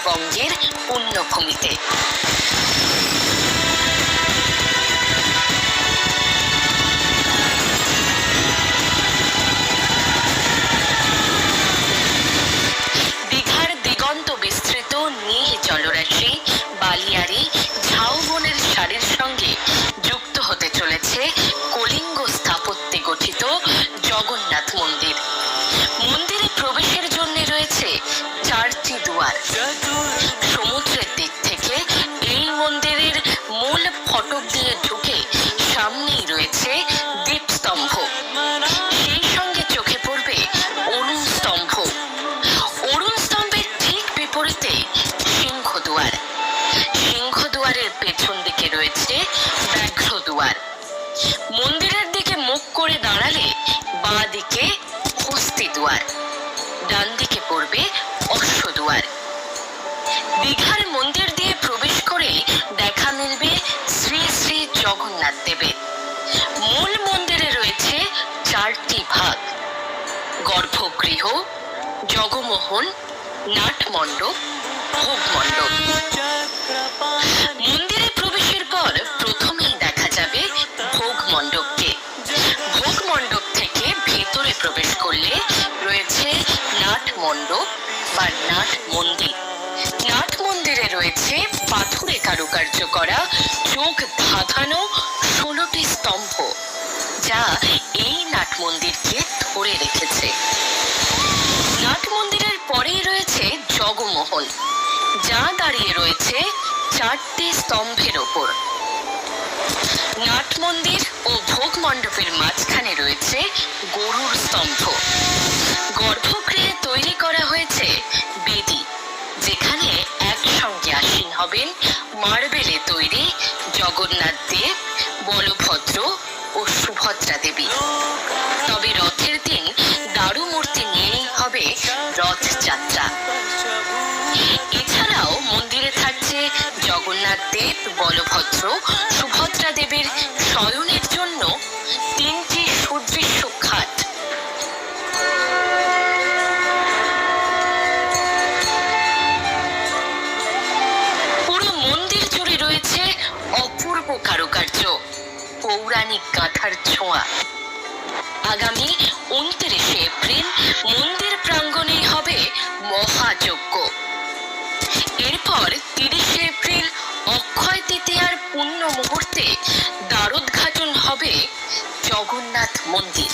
পশ্চিমবঙ্গের পুণ্যভূমিতে বিপরীতে সিংহদুয়ার। সিংহদুয়ারের পেছন দিকে রয়েছে ব্যাঘ্র দুয়ার মন্দিরের দিকে মুখ করে দাঁড়ালে বাঁ দিকে হস্তি দুয়ার ডান দিকে পড়বে অশ্ব দুয়ার দীঘার মন্দির দিয়ে প্রবেশ করে দেখা মিলবে শ্রী শ্রী জগন্নাথ দেবের। মূল মন্দিরে রয়েছে চারটি ভাগ, গর্ভগৃহ, জগমোহন ভোগ মণ্ডপ মন্দিরে প্রবেশের পর প্রথমেই দেখা যাবে ভোগ মণ্ডপকে ভোগ মণ্ডপ থেকে ভেতরে প্রবেশ করলে রয়েছে নাট মণ্ডপ বা নাট মন্দির নাট মন্দিরে রয়েছে পাথুরে কারুকার্য করা চোখ ধাঁধানো ষোলোটি স্তম্ভ, যা এই নাট মন্দিরকে ধরে রেখেছে। নাট রয়েছে জগমোহন যা দাঁড়িয়ে রয়েছে চারটি স্তম্ভের ওপর। নাট মন্দির ও ভোগ মণ্ডপের মাঝখানে রয়েছে গরুর স্তম্ভ। গর্ভগৃহে তৈরি করা হয়েছে বেদি, যেখানে একসঙ্গে আসীন হবেন মার্বেলে তৈরি জগন্নাথ দেব, বলভদ্র ও সুভদ্রা দেবী। এছাড়াও মন্দিরে থাকছে জগন্নাথ দেব, বলভদ্র, সুভদ্রা দেবীর শয়নের জন্য তিনটি সুদৃশ্য খাট। পুরো মন্দির জুড়ে রয়েছে অপূর্ব কারুকার্য, পৌরাণিক গাঁথার ছোঁয়া। আগামী উনত্রিশে এপ্রিল মন্দির প্রাঙ্গণেই হবে মহাযজ্ঞ। মুহূর্তে দ্বারোদ্ঘাটন হবে জগন্নাথ মন্দির।